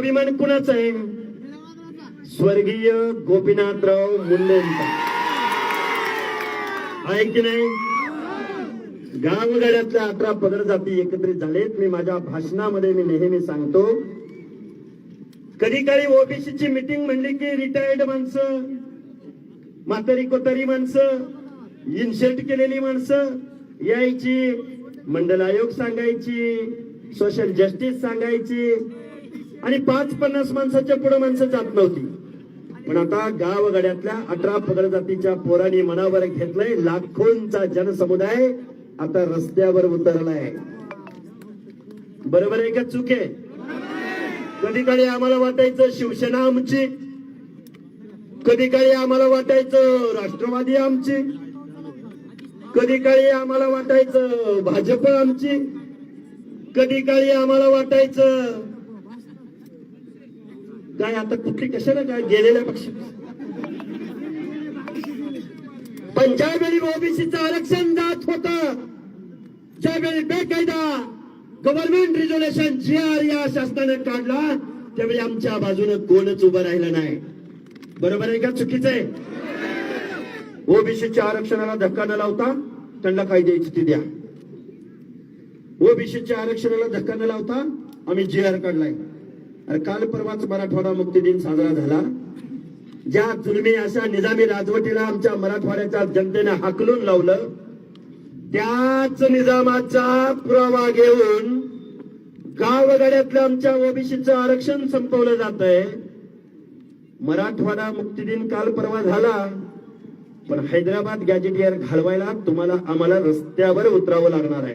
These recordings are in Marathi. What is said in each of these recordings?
स्वाभिमान कुणाचा आहे? स्वर्गीय गोपीनाथराव मुंडेंचा आहे की नाही? गावगाड्यातल्या अठरा पदर जाती एकत्रित झालेत. मी माझ्या भाषणामध्ये मी नेहमी सांगतो. कधी काळी ओबीसीची मिटिंग म्हणली की रिटायर्ड माणसं म्हातारी कोतारी माणसं इन्शर्ट केलेली माणसं यायची मंडल आयोग सांगायची सोशल जस्टिस सांगायची आणि पाच पन्नास माणसाच्या पुढे माणसं जात नव्हती. पण आता गावगाड्यातल्या अठरा पगड जातीच्या पोरांनी मनावर घेतलंय लाखोंचा जनसमुदाय आता रस्त्यावर उतरलाय. बरोबर आहे का चूक आहे? कधी काळी आम्हाला वाटायचं शिवसेना आमची? कधी काळी आम्हाला वाटायचं राष्ट्रवादी आमची? कधी काळी आम्हाला वाटायचं भाजप आमची? कधी काळी आम्हाला वाटायचं काय आता कुठली कशाला काय गेलेल्या पक्ष पण ज्यावेळी ओबीसीचं आरक्षण जात होत. ज्यावेळी बेकायदा गव्हर्नमेंट रिझोल्युशन जी आर या शासनाने काढला. त्यावेळी आमच्या बाजूने कोणच उभं राहिलं नाही. बरोबर आहे का? चुकीचं आहे. ओबीसीच्या आरक्षणाला धक्का न लावता त्यांना काय द्यायची ती द्या. ओबीसीच्या आरक्षणाला धक्का न लावता आम्ही जी आर काढलाय. काल परवाच मराठवाडा मुक्ती दिन साजरा झाला. ज्या जुलमी अशा निजामी राजवटीला आमच्या मराठवाड्याच्या जनतेने हाकलून लावलं त्याच निजामाचा पुरावा घेऊन गावगाड्यातलं आमच्या ओबीसीचं आरक्षण संपवलं जात आहे मराठवाडा मुक्ती दिन काल परवा झाला पण हैदराबाद गॅजेटियर घालवायला तुम्हाला आम्हाला रस्त्यावर उतरावं लागणार आहे.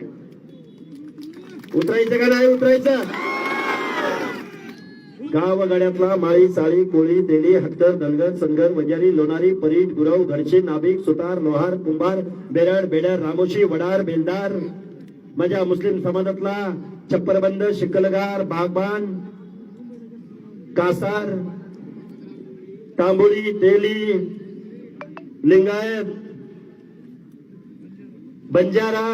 उतरायचं का नाही उतरायचं? गावगाड्यातला माळी साळी कोळी तेली हत्तर दलगन संगर वजारी लोणारी परीट गुरव घरशी नाभिक सुतार लोहार कुंभार बेरड बेडर रामोशी वडार बेलदार माझ्या मुस्लिम समाजातला छप्परबंद शिकलगार बागबान कासार तांबोळी तेली लिंगायत बंजारा.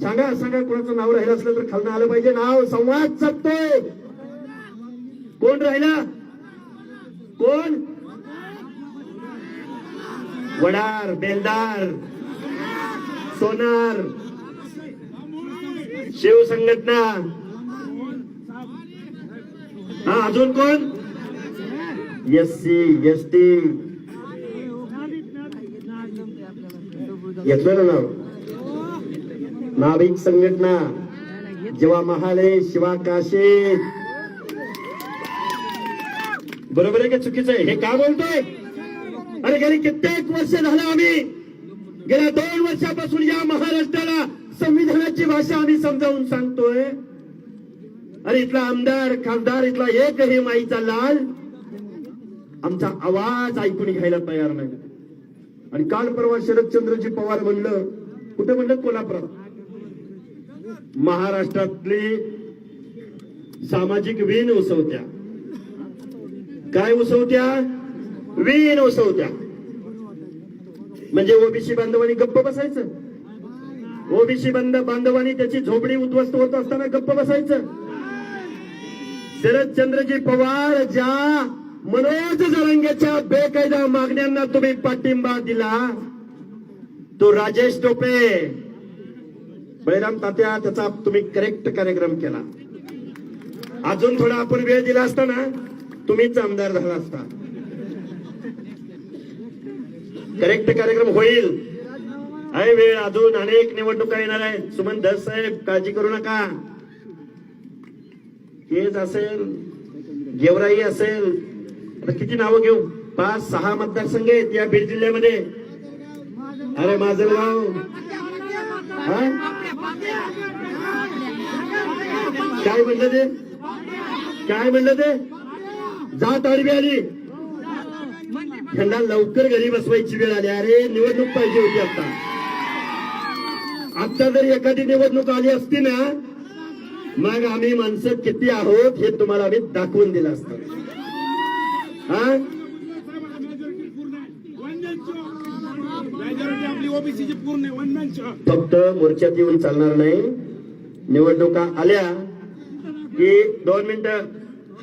सांगा सांगा कोणाचं नाव राहिलं असलं तर खालनं आलं पाहिजे. नाव संवाद साधतोय. कोण राहिला? कोण? वडार बेलदार सोनार शिव संघटना. हा अजून कोण? एस सी एस टी घेतलं ना नाव? संघटना. जेव्हा महाले शिवा काशे बरोबर आहे का? चुकीचं आहे. हे का बोलतोय? अरे गेली कित्येक वर्ष झालं आम्ही. गेल्या दोन वर्षापासून या महाराष्ट्राला संविधानाची भाषा आम्ही समजावून सांगतोय. अरे इथला आमदार खासदार इथला एक हे माईचा लाल आमचा आवाज ऐकून घ्यायला तयार नाही. आणि काल परवा शरदचंद्रजी पवार म्हणलं कुठे म्हणलं? कोल्हापुरात. महाराष्ट्रातली सामाजिक वीण उसवत्या काय उसवत्या? वीण उसवत्या. म्हणजे ओबीसी बांधवांनी गप्प बसायचं. ओबीसी बांध बांधवांनी त्याची झोपडी उद्ध्वस्त होत असताना गप्प बसायचं. शरदचंद्रजी पवार ज्या मनोज जरंगेच्या बेकायदा मागण्यांना तुम्ही पाठिंबा दिला तो राजेश टोपे. बळीराम तात्या त्याचा तुम्ही करेक्ट कार्यक्रम केला. अजून थोडा आपण वेळ दिला असताना तुम्हीच आमदार झाला असता. करेक्ट कार्यक्रम होईल. आहे वेळ. अजून अनेक निवडणुका येणार आहेत. सुमन धस साहेब काळजी करू नका. केज असेल गेवराई असेल आता किती नावं घेऊ? पाच सहा मतदारसंघ आहेत या बीड जिल्ह्यामध्ये. अरे माजलगाव. काय म्हणलं ते? काय म्हणलं ते? जात आडवी आली त्यांना लवकर घरी बसवायची वेळ आली. अरे निवडणूक पाहिजे होती आता. आता जर एखादी निवडणूक आली असती ना मग आम्ही माणसं किती आहोत हे तुम्हाला आम्ही दाखवून दिलं असतं. हा? फक्त मोर्चात येऊन चालणार नाही. निवडणुका आल्या की दोन मिनिटं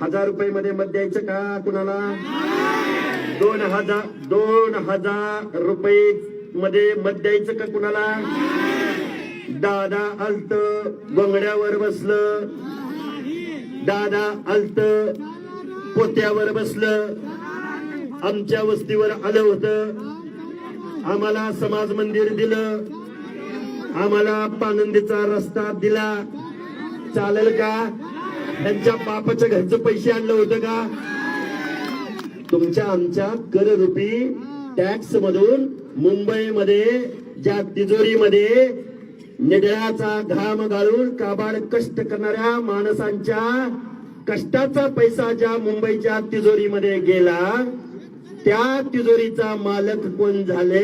हजार रुपये मध्ये मत द्यायचं का कुणाला? दोन हजार दोन हजार रुपये मध्ये मत द्यायचं का कुणाला? दादा आलत बंगड्यावर बसलं. दादा आलत पोत्यावर बसलं. आमच्या वस्तीवर आलं होतं. आम्हाला समाज मंदिर दिलं. आम्हाला पानंदीचा रस्ता दिला. चालेल का? त्यांच्या बापाच्या घरचं पैसे आणलं होतं का? तुमच्या आमच्या कररूपी टॅक्स मधून मुंबईमध्ये ज्या तिजोरीमध्ये निधळाचा घाम गाळून काबाड कष्ट करणाऱ्या माणसांच्या कष्टाचा पैसा ज्या मुंबईच्या तिजोरीमध्ये गेला त्या तिजोरीचा मालक कोण झाले?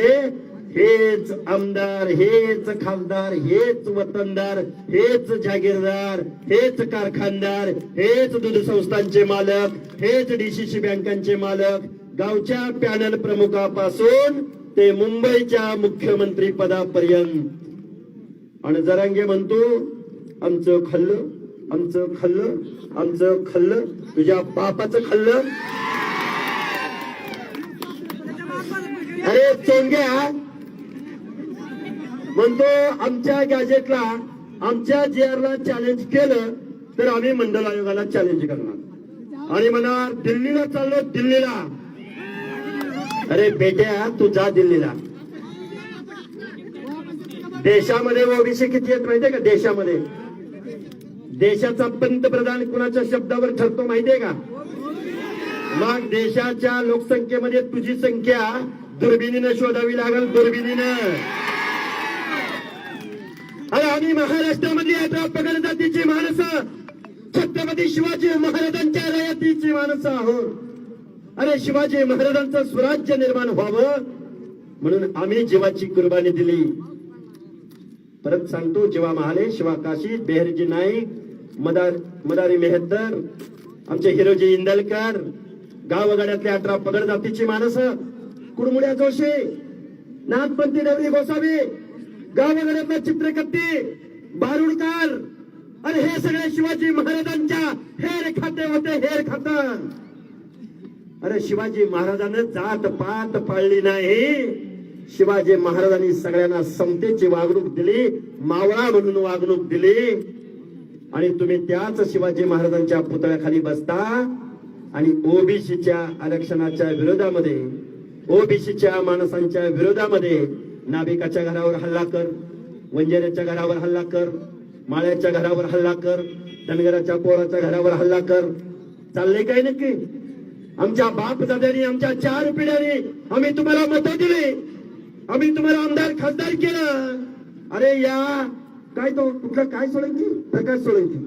हेच आमदार हेच खासदार हेच वतनदार हेच जागीरदार हेच कारखानदार हेच दूध संस्थांचे मालक हेच डीसीसी बँकांचे मालक गावच्या पॅनल प्रमुखापासून ते मुंबईच्या मुख्यमंत्री पदापर्यंत. आणि जरांगे म्हणतो आमचं खाल्लं आमचं खाल्लं आमचं खाल्लं तुझ्या बापाचं खाल्लं. अरे चोंग्या म्हणतो आमच्या गॅजेटला आमच्या जेआरला चॅलेंज केलं तर आम्ही मंडल आयोगाला चॅलेंज करणार. आणि म्हणणार दिल्लीला चाललो दिल्लीला. अरे बेट्या तू जा दिल्लीला. देशामध्ये ओबीसी किती आहेत माहितीये का? देशामध्ये. देशाचा पंतप्रधान कुणाच्या शब्दावर ठरतो माहितीये का? मग देशाच्या लोकसंख्येमध्ये तुझी संख्या दुर्बिणीनं शोधावी लागेल दुर्बिणीनं. आम्ही महाराष्ट्रामधली अठरा पगड जातीची माणसं छत्रपती शिवाजी महाराजांच्या रयातीची माणसं आहोत. अरे शिवाजी महाराजांचं स्वराज्य निर्माण व्हावं म्हणून आम्ही जीवाची कुर्बानी दिली. परत सांगतो जेव्हा महाले शिवा काशी बेहरजी नाईक मदार मदारी मेहद्दर आमचे हिरोजी इंदलकर गावगाड्यातल्या अठरा पगड जातीची माणसं कुडमुड्या जोशी नाथपंथी डवरी गोसावी गावगाड्यातल्या चित्रकट्टी बारुडकर अरे हे सगळे शिवाजी महाराजांच्या हेर खाते होते हेर खात. अरे शिवाजी महाराजांनी जात पात पाळली नाही. शिवाजी महाराजांनी सगळ्यांना समतेची वागणूक दिली मावळा म्हणून वागणूक दिली. आणि तुम्ही त्याच शिवाजी महाराजांच्या पुतळ्याखाली बसता आणि ओबीसीच्या आरक्षणाच्या विरोधामध्ये ओबीसीच्या माणसांच्या विरोधामध्ये नाभिकाच्या घरावर हल्ला कर वंजाऱ्याच्या घरावर हल्ला कर माळ्याच्या घरावर हल्ला कर धनगराच्या पोराच्या घरावर हल्ला कर. चाललंय काय नक्की? आमच्या बाप दादानी आमच्या चार पिढ्याने आम्ही तुम्हाला मतं दिली. आम्ही तुम्हाला आमदार खासदार केलं. अरे या काय तो कुठला काय सोळंकी? प्रकाश सोळंकी.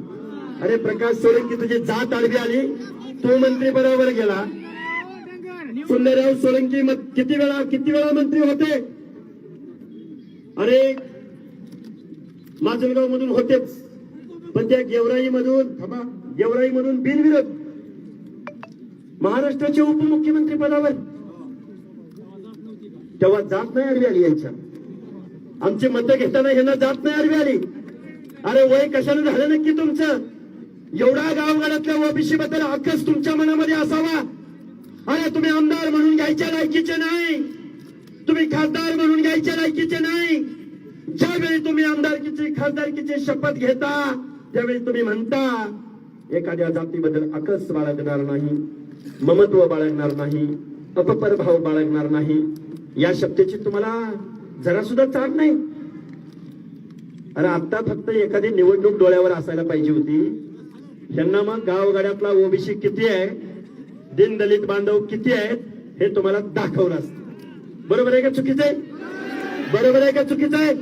अरे प्रकाश सोळंकी तुझी जात आडवी आली. तो मंत्री बरोबर गेला. सुंदरराव सोळंकी किती वेळा किती वेळा मंत्री होते? अरे माजलगाव मधून होतेच. पण त्या गेवराई मधून गेवराई मधून बिनविरोध महाराष्ट्राचे उपमुख्यमंत्री पदावर. तेव्हा जात नाही अरवी आली यांच्या. आमचे मतं घेताना ह्यांना जात नाही अरवी आली. अरे वय कशाने झालं नक्की तुमचं? एवढा गावगाड्यातल्या ओबीसी बद्दल आकस तुमच्या मनामध्ये असावा. अरे तुम्ही आमदार म्हणून घ्यायच्या लायकीचे नाही. तुम्ही खासदार म्हणून घ्यायचे लायकीचे नाही. ज्यावेळी तुम्ही आमदारकीची खासदारकीची शपथ घेता त्यावेळी तुम्ही म्हणता एखाद्या जातीबद्दल अकस बाळगणार नाही ममत्व बाळगणार नाही अपपर भाव बाळगणार नाही या शब्दाची तुम्हाला जरा सुद्धा चाट नाही. अरे आता फक्त एखादी निवडणूक डोळ्यावर असायला पाहिजे होती. यांना मग गावगाड्यातला ओबीसी किती आहे? दिन दलित बांधव किती आहेत? हे तुम्हाला दाखवलं असतं. बरोबर आहे का चुकीचं आहे? बरोबर आहे का चुकीचं आहे?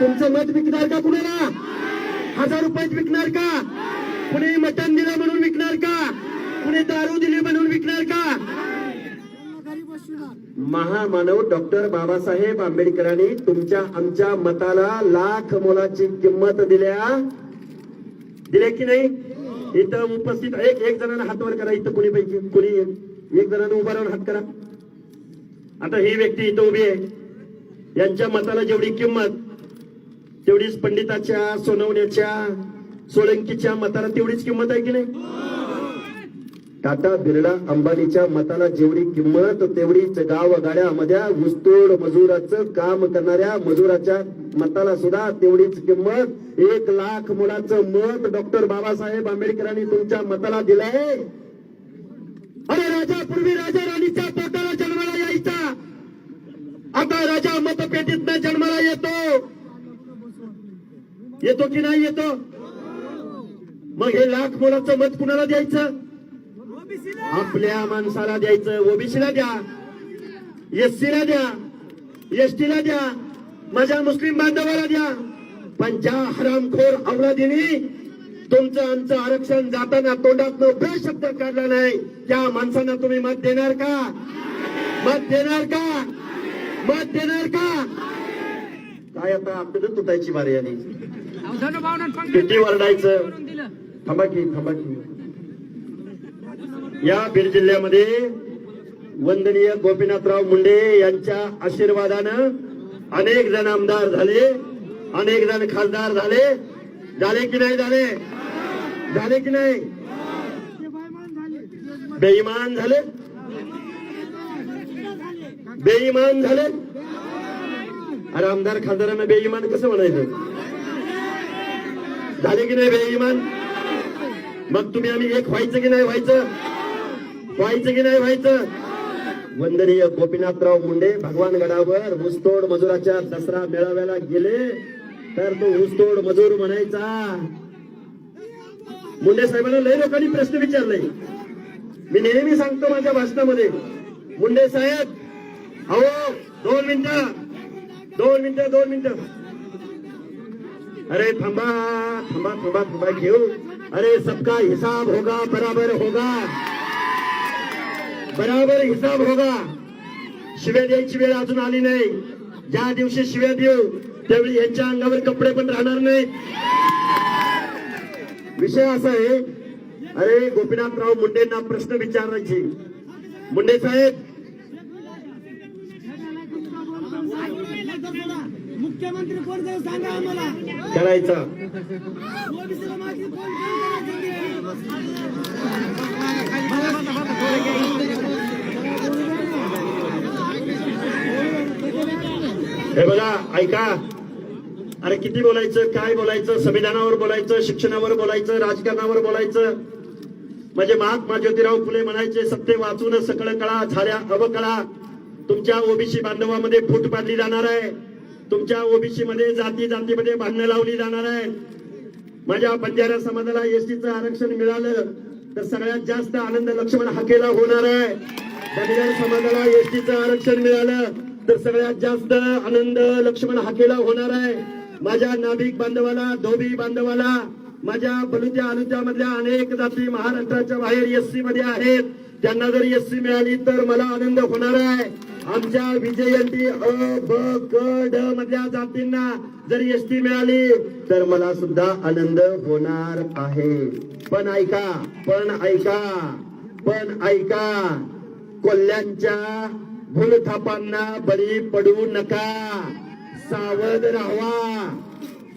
तुमचं मत विकणार का कुणाला हजार रुपयात विकणार का? कुणी मटण दिलं म्हणून विकणार का? कुणी दारू दिली म्हणून विकणार का? महामानव डॉक्टर बाबासाहेब आंबेडकरांनी तुमच्या आमच्या मताला लाख मोलाची किंमत दिल्या. दिल्या की नाही? इथं उपस्थित एक एक जणांना हातवर करा. इथं कुणी पैकी कुणी एक जणांना उभा राहून हात करा. आता ही व्यक्ती इथं उभी आहे. यांच्या मताला जेवढी किंमत तेवढीच पंडिताच्या सोनवण्याच्या सोळंकीच्या मताला तेवढीच किंमत आहे की नाही? टाटा बिर्ला अंबानीच्या मताला जेवढी किंमत तेवढीच गाव गाड्यामध्ये घुसतोड मजुराचं काम करणाऱ्या मजुराच्या मताला सुद्धा तेवढीच किंमत. एक लाख मुलाचं मत डॉक्टर बाबासाहेब आंबेडकरांनी तुमच्या मताला दिलंय. अरे राजा पूर्वी राजा राणीच्या आता राजा मतपेटीत जन्माला येतो. येतो की नाही येतो? मग हे लाख मुलाचं मत कुणाला द्यायचं? आपल्या माणसाला द्यायचं. ओबीसीला द्या. एससीला द्या. एसटीला द्या. माझ्या मुस्लिम बांधवाला द्या. पण ज्या हरामखोर अवलादीने तुमचं आमचं आरक्षण जाताना तोंडात शब्द काढला नाही त्या माणसांना तुम्ही मत देणार का? मत देणार का? मत देणार का? काय आता आपल्याला तुटायची बारी आली किती वरडायचं? थांबा की थांबा की. या बीड जिल्ह्यामध्ये वंदनीय गोपीनाथराव मुंडे यांच्या आशीर्वादानं अनेक जण आमदार झाले अनेक जण खासदार झाले. झाले की नाही झाले? झाले की नाही? बेईमान झाले. बेईमान झाले? अरे आमदार खासदारांना बेईमान कसं म्हणायचं? झाले की नाही बेईमान? मग तुम्ही आम्ही एक व्हायचं की नाही व्हायचं? व्हायचं की नाही व्हायचं? वंदनीय गोपीनाथराव मुंडे भगवान गडावर ऊसतोड मजुराच्या दसरा मेळाव्याला गेले तर तो ऊसतोड मजूर म्हणायचा. मुंडे साहेबांना लय लोकांनी प्रश्न विचारले. मी नेहमी सांगतो माझ्या भाषणामध्ये मुंडे साहेब अहो दोन मिनिटं. दोन मिनिटं दोन मिनिटं. अरे थांबा थांबा थांबा थांबा घेऊ. अरे सबका हिसाब होगा बराबर होगा. बराबर हिसाब होगा. शिव्या द्यायची वेळ अजून आली नाही. ज्या दिवशी शिव्या देऊ त्यावेळी यांच्या अंगावर कपडे पण राहणार नाहीत. विषय असा आहे अरे गोपीनाथराव मुंडेंना प्रश्न विचारायचे. मुंडे साहेब मुख्यमंत्री कोण ते सांगा आम्हाला? करायचा. ओबीसीला माहिती कोण करायचं हे बघा ऐका. अरे किती बोलायचं काय बोलायचं? संविधानावर बोलायचं शिक्षणावर बोलायचं राजकारणावर बोलायचं? म्हणजे महात्मा ज्योतिराव फुले म्हणायचे सत्य वाचून सकळ कळा झाल्या अवकळा. तुमच्या ओबीसी बांधवामध्ये फूट पाडली जाणार आहे. तुमच्या ओबीसी मध्ये जाती जातीमध्ये भांडणं लावली जाणार आहे. माझ्या बंजारा समाजाला एसटीचं आरक्षण मिळालं तर सगळ्यात जास्त आनंद लक्ष्मण हाकेला होणार आहे. बंजारा समाजाला एसटीचं आरक्षण मिळालं तर सगळ्यात जास्त आनंद लक्ष्मण हाकेला होणार आहे. माझ्या नाभिक बांधवाला धोबी बांधवाला माझ्या बलुत्या अलुत्या मधल्या अनेक जाती महाराष्ट्राच्या बाहेर एससी मध्ये आहेत. त्यांना जर एससी मिळाली तर मला आनंद होणार आहे. आमच्या विजयंती अ ब क ड मधल्या जातींना जर एसटी मिळाली तर मला सुद्धा आनंद होणार आहे. पण ऐका पण ऐका पण ऐका. कोल्ह्यांच्या भूलथापांना बळी पडू नका. सावध राहा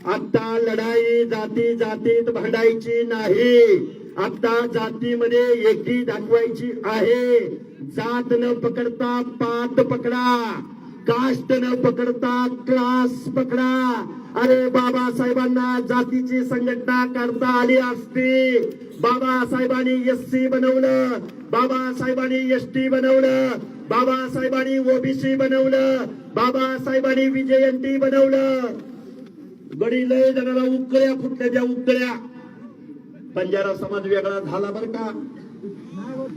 आता लढाई जाती जातीत भांडायची नाही. आता जातीमध्ये एकी दाखवायची आहे. जात न पकडता पात पकडा. कास्ट न पकडता क्लास पकडा. अरे बाबासाहेबांना जातीची संघटना करता आली असती. बाबासाहेबांनी एस सी बनवलं. बाबासाहेबांनी एस टी बनवलं. बाबासाहेबांनी ओबीसी बनवलं. बाबासाहेबांनी विजयंती बनवलं. गडी लय जणाला उकळ्या फुटल्या त्या उकळ्या. बंजारा समाज वेगळा झाला बर का?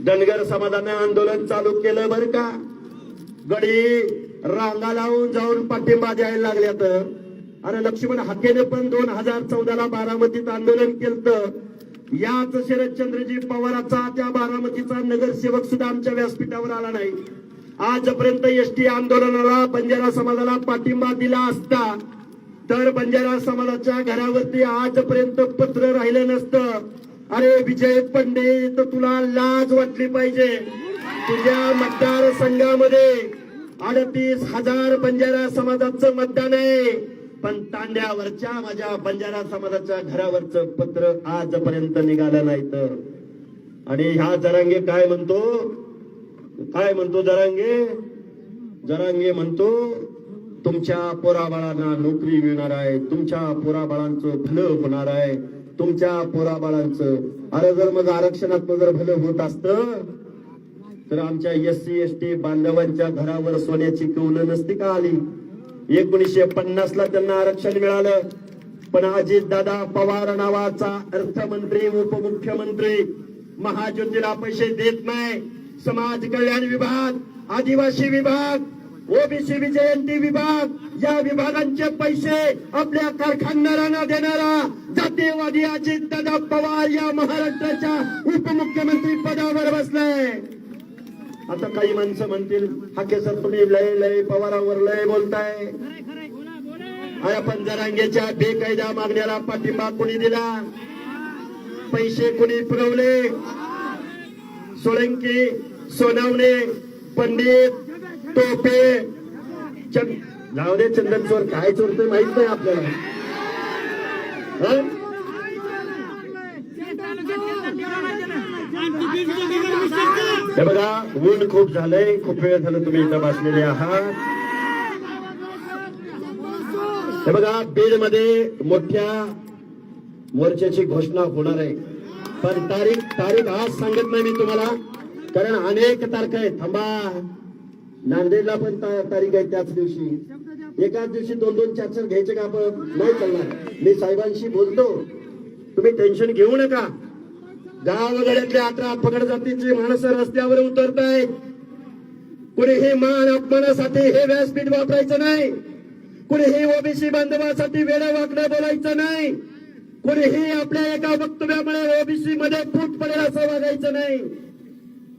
धनगर समाजाने आंदोलन चालू केलं बर का? गडी रांगा लावून जाऊन पाठिंबा द्यायला लागल्यात अरे लक्ष्मण हाकेने पण दोन हजार चौदाला बारामतीत आंदोलन केलं याच शरदचंद्रजी पवाराचा त्या बारामतीचा नगरसेवक सुद्धा आमच्या व्यासपीठावर आला नाही. आजपर्यंत एसटी आंदोलनाला बंजारा समाजाला पाठिंबा दिला असता तर बंजारा समाजाच्या घरावरती आजपर्यंत पत्र राहिलं नसतं. अरे विजय पंडित तुला लाज वाटली पाहिजे. तुझ्या मतदारसंघामध्ये अडतीस हजार बंजारा समाजाचं मतदान आहे. पण तांड्यावरच्या माझ्या बंजारा समाजाच्या घरावरचं पत्र आजपर्यंत निघालं नाही तर आणि ह्या जरांगे काय म्हणतो? काय म्हणतो जरांगे? जरांगे म्हणतो तुमच्या पोराबाळांना नोकरी मिळणार आहे तुमच्या पोराबाळांचं भलं होणार आहे तुमच्या पोराबाळांचं. अरे जर मग आरक्षणात जर भलं होत असतं तर आमच्या एस सी एस टी बांधवांच्या घरावर सोन्याची कौल नसती का आली? एकोणीसशे पन्नास ला त्यांना आरक्षण मिळालं. पण अजित दादा पवार नावाचा अर्थमंत्री उपमुख्यमंत्री महाज्योतीला पैसे देत नाही. समाज कल्याण विभाग आदिवासी विभाग ओबीसी विजयंती विभाग या विभागांचे पैसे आपल्या कारखानदारांना देणारा जातीयवादी अजित दादा पवार या महाराष्ट्राच्या उपमुख्यमंत्री पदावर बसलाय आता काही माणसं म्हणतील हा केसर तुम्ही लय लय पवारावर लय बोलताय. अरे पण जरांगेच्या बेकायदा मागण्याला पाठिंबा कुणी दिला? पैसे कुणी पुरवले? सोळंकी सोनावणे पंडित टोपे. चंद जाऊ दे चंदन चोर काय चोरते माहीत नाही आपल्याला. हे? बघा ऊन खूप झालंय. खूप वेळ झालं तुम्ही इथं बसलेले आहात. हे बघा बीडमध्ये मोठ्या मोर्चाची घोषणा होणार आहे. पण तारीख तारीख आज सांगत नाही मी तुम्हाला. कारण अनेक तारखा आहेत. थांबा. नांदेडला पण तारीख आहे त्याच दिवशी. एकाच दिवशी दोन दोन चार चार घ्यायचे का आपण? नाही चालणार. मी साहेबांशी बोलतो. तुम्ही टेन्शन घेऊ नका. गावगड्यातले अठरा पकड जातीची माणसं रस्त्यावर उतरत आहेत कुणीही मान अपमानासाठी हे व्यासपीठ वापरायचं नाही. कुणीही ओबीसी बांधवासाठी वेळ वाकडं बोलायचं नाही. कुणीही आपल्या एका वक्तव्यामुळे ओबीसी मध्ये फूट पडेल असं वागायचं नाही.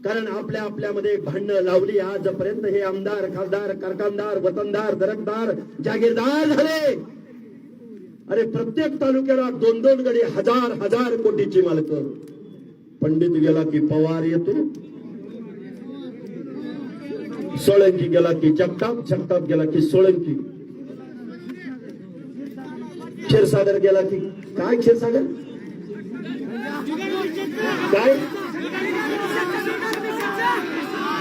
कारण आपल्या आपल्यामध्ये भांडणं लावली आजपर्यंत हे आमदार खासदार कारखानदार वतनदार दरकदार जागीरदार झाले. अरे प्रत्येक तालुक्याला दोन दोन गडी हजार हजार कोटीची मालक. पंडित गेला की पवार येतो. सोळंकी गेला की जगताप जगताप गेला की सोळंकी. क्षीरसागर गेला की काय क्षीरसागर? काय?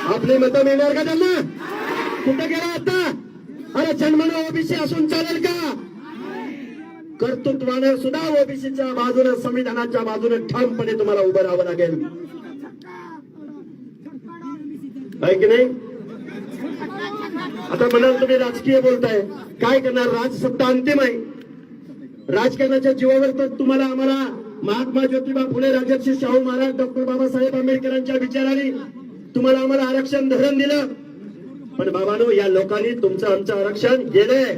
आपली मतं मिळणार का त्यांना? कुठं गेला आता? अरे जन्मना ओबीसी असून चालेल का? कर्तृत्वानं सुद्धा ओबीसीच्या बाजूने संविधानाच्या बाजूने ठामपणे तुम्हाला उभं राहावं लागेल. आहे की नाही? आता म्हणाल तुम्ही राजकीय बोलताय. काय करणार? राजसत्ता अंतिम आहे. राजकारणाच्या जीवावर तर तुम्हाला आम्हाला महात्मा ज्योतिबा फुले राजर्षी शाहू महाराज डॉक्टर बाबासाहेब आंबेडकरांच्या विचाराने तुम्हाला आम्हाला आरक्षण धरण दिलं. पण बाबानो या लोकांनी तुमचं आमचं आरक्षण गेलंय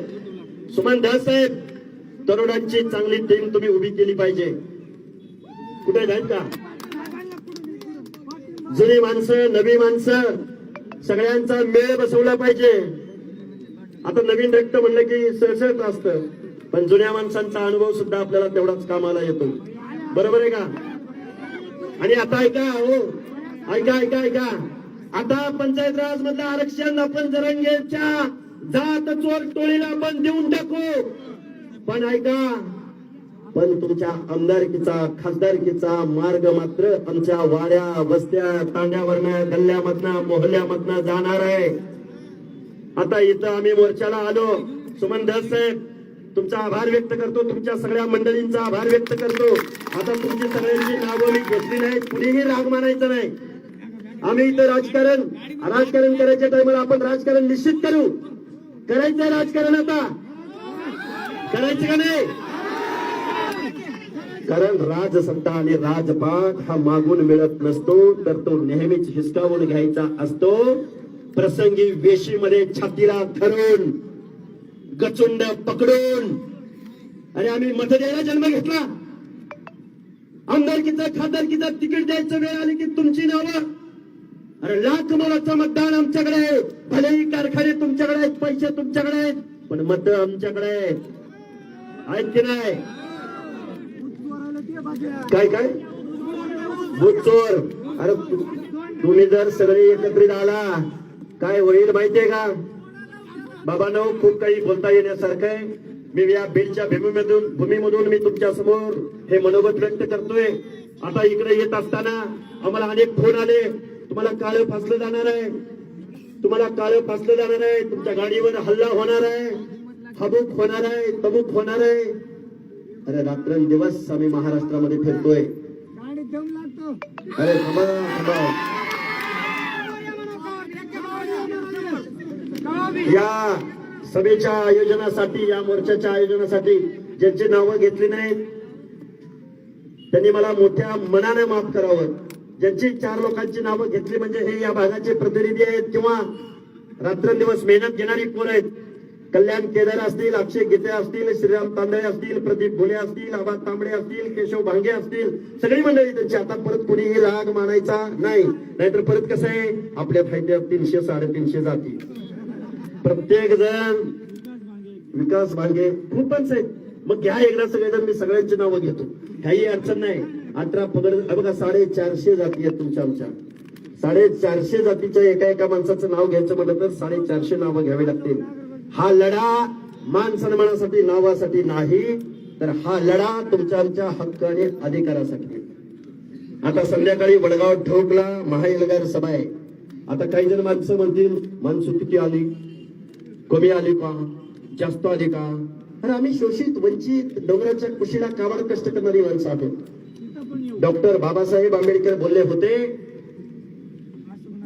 सुमन दास साहेब तरुणांची चांगली टीम तुम्ही उभी केली पाहिजे. कुठे जाईल का? जुनी माणसं नवी माणसं सगळ्यांचा मेळ बसवला पाहिजे. आता नवीन रक्त म्हणलं की सळसळत असतं. पण जुन्या माणसांचा अनुभव सुद्धा आपल्याला तेवढाच कामाला येतो. बरोबर आहे का? आणि आता ऐका हो ऐका ऐका ऐका. आता पंचायत राज मधलं आरक्षण आपण जरंगेच्या जात चोर टोळीला आपण देऊन टाकू. पण ऐका पण तुमच्या आमदारकीचा खासदारकीचा मार्ग मात्र आमच्या वाड्या वस्त्या तांड्यावरनं गल्ल्यामधनं मोहल्ल्यामधनं जाणार आहे. आता इथं आम्ही मोर्चाला आलो. सुमन दास साहेब तुमचा आभार व्यक्त करतो. तुमच्या सगळ्या मंडळींचा आभार व्यक्त करतो. आता तुमची सगळ्यांची नावं मी घेतली नाही कुणीही राग मानायचं नाही. आम्ही इथं राजकारण राजकारण करायच्या टायमाला आपण राजकारण निश्चित करू. करायचं राजकारण आता. करायचं का नाही? कारण राजसत्ता आणि राजपाठ हा मागून मिळत नसतो तर तो नेहमीच हिसकावून घ्यायचा असतो. प्रसंगी वेशीमध्ये छातीला धरून गचुंड पकडून. आणि आम्ही मत द्यायला जन्म घेतला. आमदारकीचं खासदारकीचा तिकीट द्यायचं वेळ आली की तुमची नावं अरे लाख मोलाचं मतदान आमच्याकडे आहे. भलेही कारखाने तुमच्याकडे आहेत पैसे तुमच्याकडे आहेत पण मत आमच्याकडे आहेत. आहेत की नाही? काय काय? चोर अरे तुम्ही जर सगळे एकत्रित आला काय होईल माहितीये का? बाबांनो खूप काही बोलता येण्यासारखं आहे. मी या बिलच्या भूमीमधून भूमीमधून मी तुमच्यासमोर हे मनोगत व्यक्त करतोय. आता इकडे येत असताना आम्हाला अनेक फोन आले. तुम्हाला काळ फासलं जाणार आहे. तुम्हाला काळ फासलं जाणार आहे. तुमच्या गाडीवर हल्ला होणार आहे. हबूक होणार आहे. तबूक होणार आहे. अरे रात्रंदिवस आम्ही महाराष्ट्रामध्ये फिरतोय. अरे थांबा थांबा. या सभेच्या आयोजनासाठी या मोर्चाच्या आयोजनासाठी ज्यांची नावं घेतली नाहीत त्यांनी मला मोठ्या मनाने माफ करावं. ज्यांची चार लोकांची नावं घेतली म्हणजे हे या भागाचे प्रतिनिधी आहेत किंवा रात्रंदिवस मेहनत घेणारी पोरं आहेत. कल्याण केदार असतील अक्षय गीते असतील श्रीराम तांदळे असतील प्रदीप भोले असतील आबा तांबडे असतील केशव भांगे असतील सगळी मंडळी त्यांची आता परत कुणीही राग मानायचा नाही. नाहीतर परत कसं आहे? आपल्या फायद्यात तीनशे साडेतीनशे जाती प्रत्येक जण विकास भांगे खूपच आहेत. मग घ्या एकदा सगळेजण मी सगळ्यांची नावं घेतो. काही अडचण नाही. अठरा पगड बघा साडेचारशे जाती आहेत तुमच्या आमच्या. साडेचारशे जातीच्या एका एका माणसाचं नाव घ्यायचं म्हटलं तर साडेचारशे नावं घ्यावी लागतील. हा लढा मान सन्मानासाठी नावासाठी नाही तर हा लढा तुमच्या आमच्या हक्क आणि अधिकारासाठी. आता संध्याकाळी वडगाव ठोकला महाएल्गार सभा आहे. आता काही जण माणसं म्हणतील माणसं किती आली? कमी आली का? जास्त आली का? अरे आम्ही शोषित वंचित डोंगराच्या कुशीला काबाड कष्ट करणारी माणसं आहोत. डॉक्टर बाबासाहेब आंबेडकर बोलले होते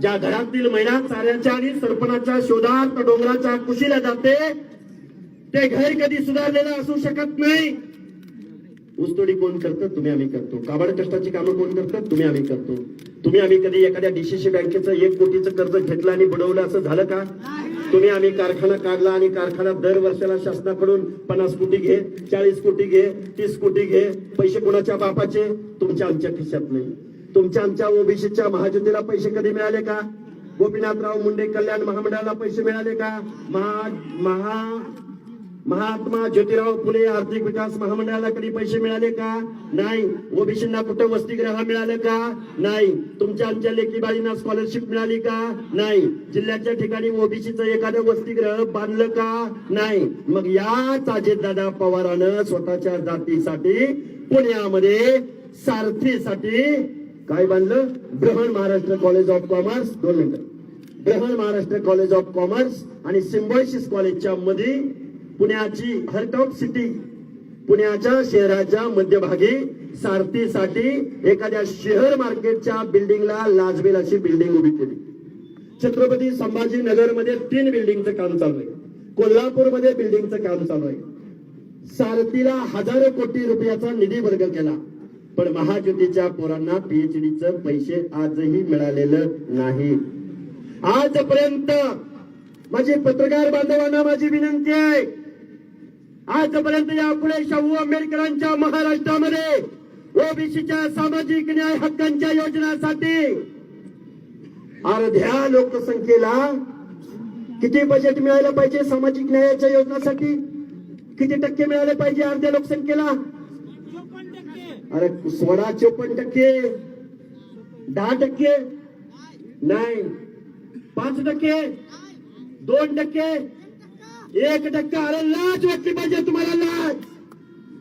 ज्या घरातील महिला चाऱ्याच्या आणि सरपणाच्या शोधात डोंगराच्या कुशीला जाते ते घर कधी सुधारलेलं असू शकत नाही. ऊसतोडी कोण करतं? तुम्ही आम्ही करतो. काबाड कष्टाची कामं कोण करतात? तुम्ही आम्ही करतो. तुम्ही आम्ही कधी एखाद्या डीसीसी बँकेचं एक कोटीचं कर्ज घेतलं आणि बुडवलं असं झालं का? तुम्ही आम्ही कारखाना काढला आणि कारखाना दर वर्षाला शासनाकडून पन्नास कोटी घे चाळीस कोटी घे तीस कोटी घे. पैसे कुणाच्या बापाचे? तुमच्या आमच्या खिशात नाही. तुमच्या आमच्या ओबीसीच्या महाज्योतीला पैसे कधी मिळाले का? गोपीनाथराव मुंडे कल्याण महामंडळाला पैसे मिळाले का? महा महा महात्मा ज्योतिराव फुले आर्थिक विकास महामंडळाला कधी पैसे मिळाले का? नाही. ओबीसींना कुठं वसतिगृह मिळालं का? नाही. तुमच्या आमच्या लेखी बाळींना स्कॉलरशिप मिळाली का? नाही. जिल्ह्याच्या ठिकाणी ओबीसीचं एखादं वसतिगृह बांधलं का? नाही. मग याच अजितदादा पवारानं स्वतःच्या जातीसाठी पुण्यामध्ये सारथीसाठी काय बांधलं? Brihan Maharashtra college of commerce दोन मिनिटं. Brihan Maharashtra college of commerce आणि सिम्बॉयसिस कॉलेजच्या मध्ये पुण्याची हर्टॉप सिटी पुण्याच्या शहराच्या मध्यभागी सारथीसाठी एखाद्या शहर मार्केटच्या बिल्डिंगला लाजबेल अशी बिल्डिंग उभी केली. छत्रपती संभाजीनगरमध्ये तीन बिल्डिंगचं काम चालू आहे. कोल्हापूरमध्ये बिल्डिंगचं काम चालू आहे. सारथीला हजारो कोटी रुपयाचा निधी वर्ग केला. पण महाज्योतीच्या पोरांना पीएचडीचं पैसे आजही मिळालेलं नाही. आजपर्यंत माझी पत्रकार बांधवांना माझी विनंती आहे आजपर्यंत या पुढे शाहू आंबेडकरांच्या महाराष्ट्रामध्ये ओबीसीच्या सामाजिक न्याय हक्कांच्या योजनासाठी अर्ध्या लोकसंख्येला किती बजेट मिळायला पाहिजे सामाजिक न्यायाच्या योजनासाठी? किती टक्के मिळाले पाहिजे अर्ध्या लोकसंख्येला? अरे सोळा चोपन्न टक्के. दहा टक्के? नाही. पाच टक्के? दोन टक्के? एक टक्का अरे लाज वाटली पाहिजे तुम्हाला लाच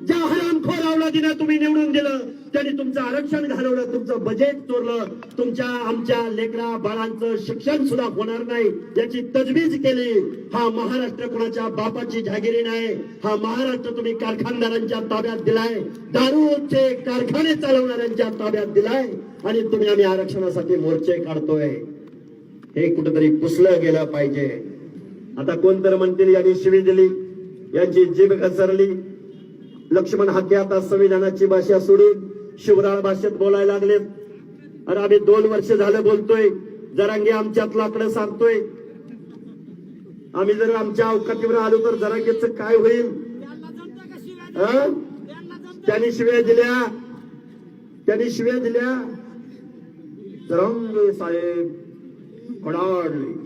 ज्या हरामखोर अवलादीनं तुम्ही निवडून दिलं. त्यांनी तुमचं आरक्षण घालवलं तुमचं बजेट चोरलं. तुमच्या आमच्या लेकरा बाळांचं शिक्षण सुद्धा होणार नाही याची तजवीज केली. हा महाराष्ट्र कुणाच्या बापाची जागिरी नाही. हा महाराष्ट्र तुम्ही कारखानदारांच्या ताब्यात दिलाय. दारूचे कारखाने चालवणाऱ्यांच्या ताब्यात दिलाय. आणि तुम्ही आम्ही आरक्षणासाठी मोर्चे काढतोय. हे कुठेतरी पुसलं गेलं पाहिजे. आता कोण तर म्हणतील यांनी शिवी दिली यांची जीभ घसरली. लक्ष्मण हाके आता संविधानाची भाषा सोडून शिवराळ भाषेत बोलायला लागलेत. अरे आम्ही दोन वर्ष झालं बोलतोय जरांगे आमच्यात लाकडं सारतोय. आम्ही जर आमच्या अवकातीवर आलो तर जरांगेच काय होईल? त्यांनी शिव्या दिल्या. त्यांनी शिव्या दिल्या. जरांगे साहेब कडाडले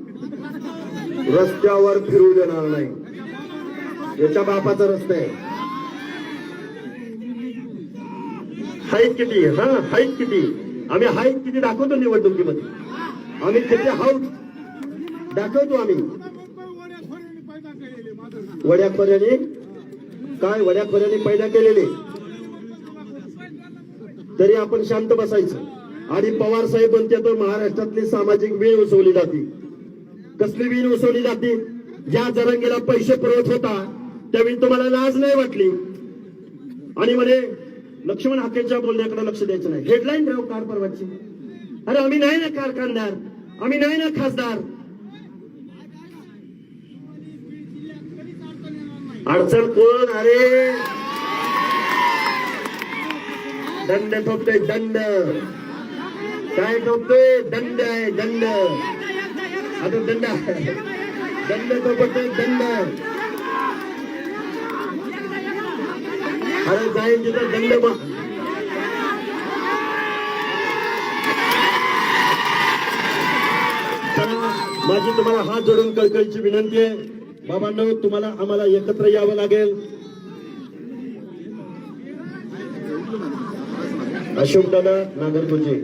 रस्त्यावर फिरू देणार नाही. याच्या बापाचा रस्ता आहे. हाईट किती हा हाईट किती? आम्ही हाईट किती दाखवतो निवडणुकीमध्ये? आम्ही किती हाऊट दाखवतो आम्ही. वड्याखोऱ्याने? काय वड्याखोऱ्याने पैदा केलेले? तरी आपण शांत बसायचं. आणि पवार साहेब म्हणते तर महाराष्ट्रातली सामाजिक वेळ उसवली जाते. कसली वीण उसवली जाते? ज्या जरंगीला पैसे पुरवत होता त्यावेळी तुम्हाला लाज नाही वाटली? आणि म्हणे लक्ष्मण हाकेच्या बोलण्याकडे लक्ष द्यायचं नाही. हेडलाईन राव कार परवाची अरे आम्ही नाही ना कारखानदार आम्ही नाही ना खासदार. अडचण कोण? अरे! दंड ठोकतोय दंड. काय ठोकतोय? दंड आहे दंड. ಅದು दंड ದಂಡ दंड ದಂಡ. अरे जाईल तिथं दंड बघ माझी तुम्हाला हात जोडून कळकळीची विनंती आहे. बाबांनो तुम्हाला आम्हाला एकत्र यावं लागेल. अशोक दादा नागरपुंजी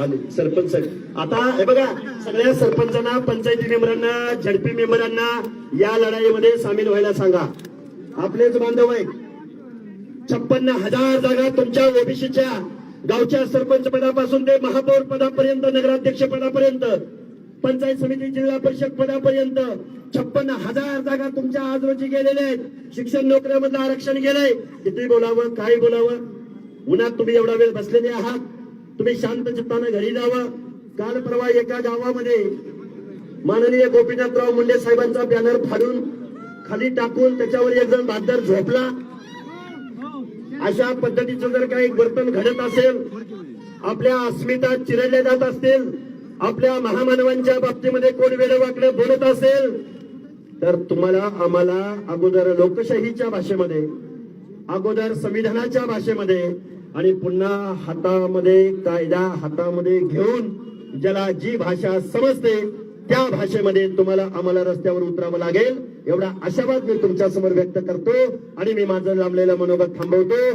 आले सरपंच. आता हे बघा सगळ्या सरपंचांना पंचायती मेंबरांना झडपी मेंबरांना या लढाईमध्ये सामील व्हायला सांगा. आपलेच बांधव आहे छप्पन्न हजार जागा तुमच्या ओबीसीच्या गावच्या सरपंच पदापासून ते महापौर पदापर्यंत नगराध्यक्ष पदापर्यंत पंचायत समिती जिल्हा परिषद पदापर्यंत छप्पन्न हजार जागा तुमच्या आज रोजी गेलेल्या आहेत. शिक्षण नोकऱ्यामधलं आरक्षण गेलंय. किती बोलावं काय बोलावं? उन्हात तुम्ही एवढा वेळ बसलेले आहात. तुम्ही शांत चित्तानं घरी जावं. काल परवा एका गावामध्ये माननीय गोपीनाथराव मुंडे साहेबांचा बॅनर फाडून खाली टाकून त्याच्यावर एक जण बादर झोपला. अशा पद्धतीचं जर काही वर्तन घडत असेल आपल्या अस्मिता चिरडल्या जात असतील आपल्या महामानवांच्या बाबतीमध्ये कोण वेळवाकडे बोलत असेल तर तुम्हाला आम्हाला अगोदर लोकशाहीच्या भाषेमध्ये अगोदर संविधानाच्या भाषेमध्ये आणि पुन्हा हातामध्ये कायदा हातामध्ये घेऊन ज्याला जी भाषा समजते त्या भाषेमध्ये तुम्हाला आम्हाला रस्त्यावर उतरावं लागेल. एवढा आशावाद मी तुमच्यासमोर व्यक्त करतो आणि मी माझं लांबलेलं मनोगत थांबवतो.